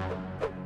you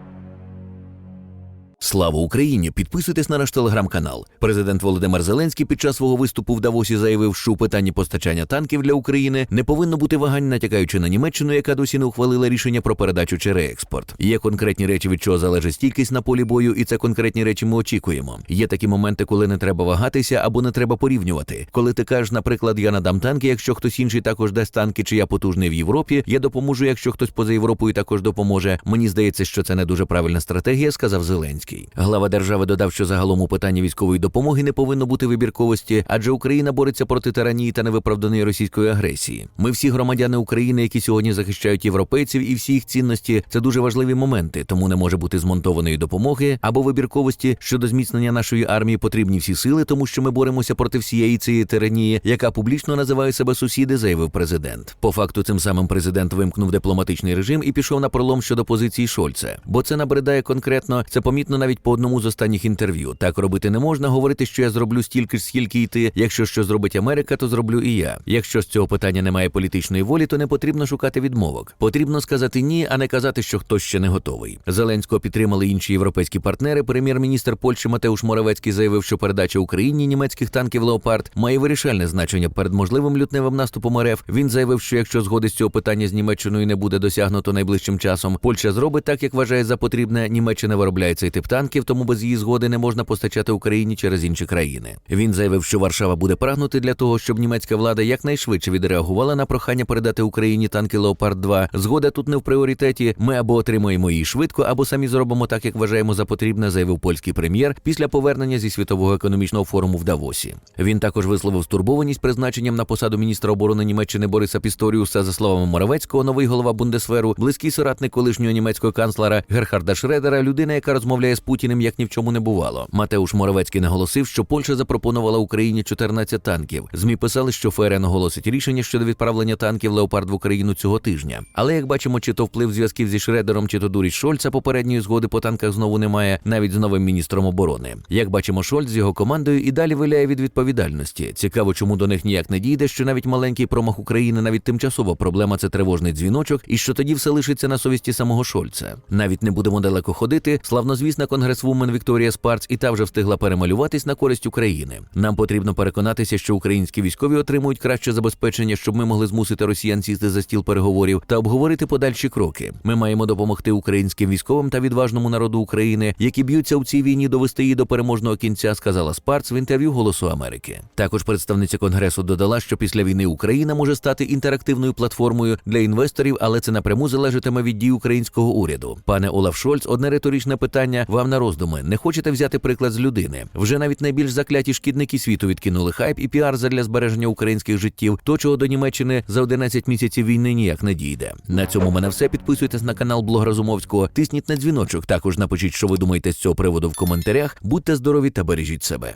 Слава Україні! Підписуйтесь на наш телеграм-канал. Президент Володимир Зеленський під час свого виступу в Давосі заявив, що у питанні постачання танків для України не повинно бути вагань, натякаючи на Німеччину, яка досі не ухвалила рішення про передачу чи реекспорт. Є конкретні речі, від чого залежить стійкість на полі бою, і це конкретні речі ми очікуємо. Є такі моменти, коли не треба вагатися або не треба порівнювати. Коли ти кажеш, наприклад, я надам танки, якщо хтось інший також дасть танки, чи я потужний в Європі, я допоможу, якщо хтось поза Європою також допоможе. Мені здається, що це не дуже правильна стратегія, сказав Зеленський. Глава держави додав, що загалом у питанні військової допомоги не повинно бути вибірковості, адже Україна бореться проти тиранії та невиправданої російської агресії. Ми всі громадяни України, які сьогодні захищають європейців, і всі їх цінності це дуже важливі моменти, тому не може бути змонтованої допомоги або вибірковості щодо зміцнення нашої армії. Потрібні всі сили, тому що ми боремося проти всієї цієї тиранії, яка публічно називає себе сусіди, заявив президент. По факту, цим самим президент вимкнув дипломатичний режим і пішов на пролом щодо позиції Шольца, бо це набридає конкретно. Це помітно навіть по одному з останніх інтерв'ю. Так робити не можна. Говорити, що я зроблю стільки ж, скільки й ти. Якщо що зробить Америка, то зроблю і я. Якщо з цього питання немає політичної волі, то не потрібно шукати відмовок. Потрібно сказати ні, а не казати, що хтось ще не готовий. Зеленського підтримали інші європейські партнери. Прем'єр-міністр Польщі Матеуш Моравецький заявив, що передача Україні німецьких танків Леопард має вирішальне значення перед можливим лютневим наступом РФ. Він заявив, що якщо згоди з цього питання з Німеччиною не буде досягнуто найближчим часом, Польща зробить так, як вважає за потрібне. Німеччина виробляє цей тип танків, тому без її згоди не можна постачати Україні через інші країни. Він заявив, що Варшава буде прагнути для того, щоб німецька влада якнайшвидше відреагувала на прохання передати Україні танки Леопард 2 Згода тут не в пріоритеті. Ми або отримуємо її швидко, або самі зробимо так, як вважаємо за потрібне, заявив польський прем'єр після повернення зі світового економічного форуму в Давосі. Він також висловив стурбованість призначенням на посаду міністра оборони Німеччини Бориса Пісторіуса. За словами Моровецького, новий голова Бундесверу, близький соратник колишнього німецького канцлера Герхарда Шредера, людина, яка розмовляє з Путіним як ні в чому не бувало. Матеуш Моровецький наголосив, що Польща запропонувала Україні 14 танків. Змі писали, що ФРН оголосить рішення щодо відправлення танків Леопард в Україну цього тижня. Але як бачимо, чи то вплив зв'язків зі Шредером, чи то дурість Шольца попередньої згоди по танках знову немає, навіть з новим міністром оборони. Як бачимо, Шольц з його командою і далі виляє від відповідальності. Цікаво, чому до них ніяк не дійде, що навіть маленький промах України, навіть тимчасова проблема це тривожний дзвіночок, і що тоді все лишиться на совісті самого Шольца. Навіть не будемо далеко ходити. Славнозвісна конгресвумен Вікторія Спарц і та вже встигла перемалюватись на користь України. Нам потрібно переконатися, що українські військові отримують краще забезпечення, щоб ми могли змусити росіян сісти за стіл переговорів та обговорити подальші кроки. Ми маємо допомогти українським військовим та відважному народу України, які б'ються у цій війні, довести її до переможного кінця, сказала Спарц в інтерв'ю Голосу Америки. Також представниця конгресу додала, що після війни Україна може стати інтерактивною платформою для інвесторів, але це напряму залежатиме від дій українського уряду. Пане Олаф Шольц, одне риторичне питання вам на роздуми. Не хочете взяти приклад з людини? Вже навіть найбільш закляті шкідники світу відкинули хайп і піар задля збереження українських життів, то чого до Німеччини за 11 місяців війни ніяк не дійде. На цьому мене все. Підписуйтесь на канал Блог Разумовського, тисніть на дзвіночок. Також напишіть, що ви думаєте з цього приводу в коментарях. Будьте здорові та бережіть себе.